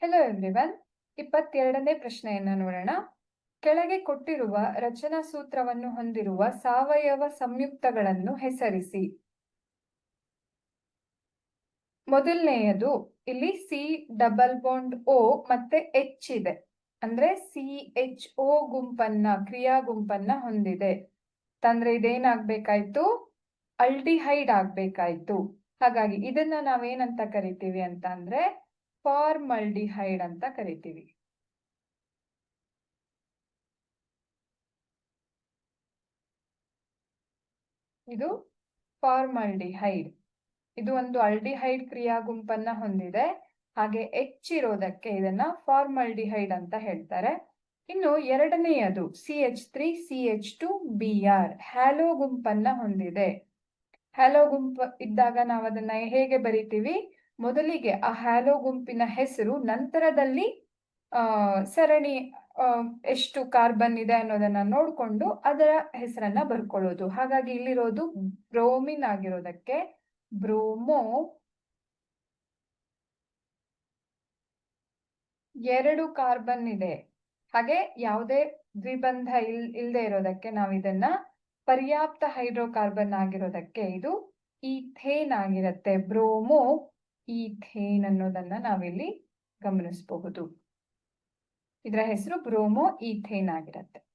Hello everyone ಇಪ್ಪತ್ತೆರಡನೇ ಪ್ರಶ್ನೆಯನ್ನ ನೋಡೋಣ. ಕೆಳಗೆ ಕೊಟ್ಟಿರುವ ರಚನಾ ಸೂತ್ರವನ್ನು ಹೊಂದಿರುವ ಸಾವಯವ ಸಂಯುಕ್ತಗಳನ್ನು ಹೆಸರಿಸಿ. ಮೊದಲನೆಯದು, ಇಲ್ಲಿ ಸಿ ಡಬಲ್ ಬಾಂಡ್ ಓ ಮತ್ತೆ ಎಚ್ ಇದೆ. ಅಂದ್ರೆ ಸಿ ಎಚ್ ಓ ಗುಂಪನ್ನ, ಕ್ರಿಯಾ ಗುಂಪನ್ನ ಹೊಂದಿದೆ. ತಂದ್ರೆ ಇದೇನಾಗ್ಬೇಕಾಯ್ತು? ಅಲ್ಡಿಹೈಡ್ ಆಗ್ಬೇಕಾಯ್ತು. ಹಾಗಾಗಿ ಇದನ್ನ ನಾವೇನಂತ ಕರಿತೀವಿ ಅಂತ ಅಂದ್ರೆ ಫಾರ್ಮಲ್ಡಿಹೈಡ್ ಅಂತ ಕರಿತೀವಿ. ಇದು ಫಾರ್ಮಲ್ಡಿಹೈಡ್ ಇದು ಒಂದು ಅಲ್ಡಿಹೈಡ್ ಕ್ರಿಯಾ ಗುಂಪನ್ನ ಹೊಂದಿದೆ. ಹಾಗೆ ಹೆಚ್ಚಿರೋದಕ್ಕೆ ಇದನ್ನ ಫಾರ್ಮಲ್ಡಿಹೈಡ್ ಅಂತ ಹೇಳ್ತಾರೆ. ಇನ್ನು ಎರಡನೆಯದು C H three, C H two, B R, halo ಗುಂಪನ್ನ ಹೊಂದಿದೆ. ಹ್ಯಾಲೋ ಗುಂಪು ಇದ್ದಾಗ ನಾವು ಅದನ್ನ ಹೇಗೆ ಬರಿತೀವಿ? ಮೊದಲಿಗೆ ಆ ಹ್ಯಾಲೋ ಗುಂಪಿನ ಹೆಸರು ನಂತರದಲ್ಲಿ ಸರಣಿ ಎಷ್ಟು ಕಾರ್ಬನ್ ಇದೆ ಅನ್ನೋದನ್ನ ನೋಡ್ಕೊಂಡು ಅದರ ಹೆಸರನ್ನ ಬರ್ಕೊಳ್ಳೋದು. ಹಾಗಾಗಿ ಇಲ್ಲಿರೋದು ಬ್ರೋಮಿನ್ ಆಗಿರೋದಕ್ಕೆ ಬ್ರೋಮೋ ಎರಡು ಕಾರ್ಬನ್ ಇದೆ. ಹಾಗೆ ಯಾವುದೇ ದ್ವಿಬಂಧ ಇಲ್ ಇಲ್ಲದೆ ಇರೋದಕ್ಕೆ ನಾವು ಇದನ್ನ ಪರ್ಯಾಪ್ತ ಹೈಡ್ರೋಕಾರ್ಬನ್ ಆಗಿರೋದಕ್ಕೆ ಇದು ಈಥೇನ್ ಆಗಿರುತ್ತೆ. ಬ್ರೋಮೋ ಈಥೇನ್ ಅನ್ನೋದನ್ನ ನಾವಿಲ್ಲಿ ಗಮನಿಸಬಹುದು. ಇದರ ಹೆಸರು ಬ್ರೋಮೋ ಈಥೇನ್ ಆಗಿರುತ್ತೆ.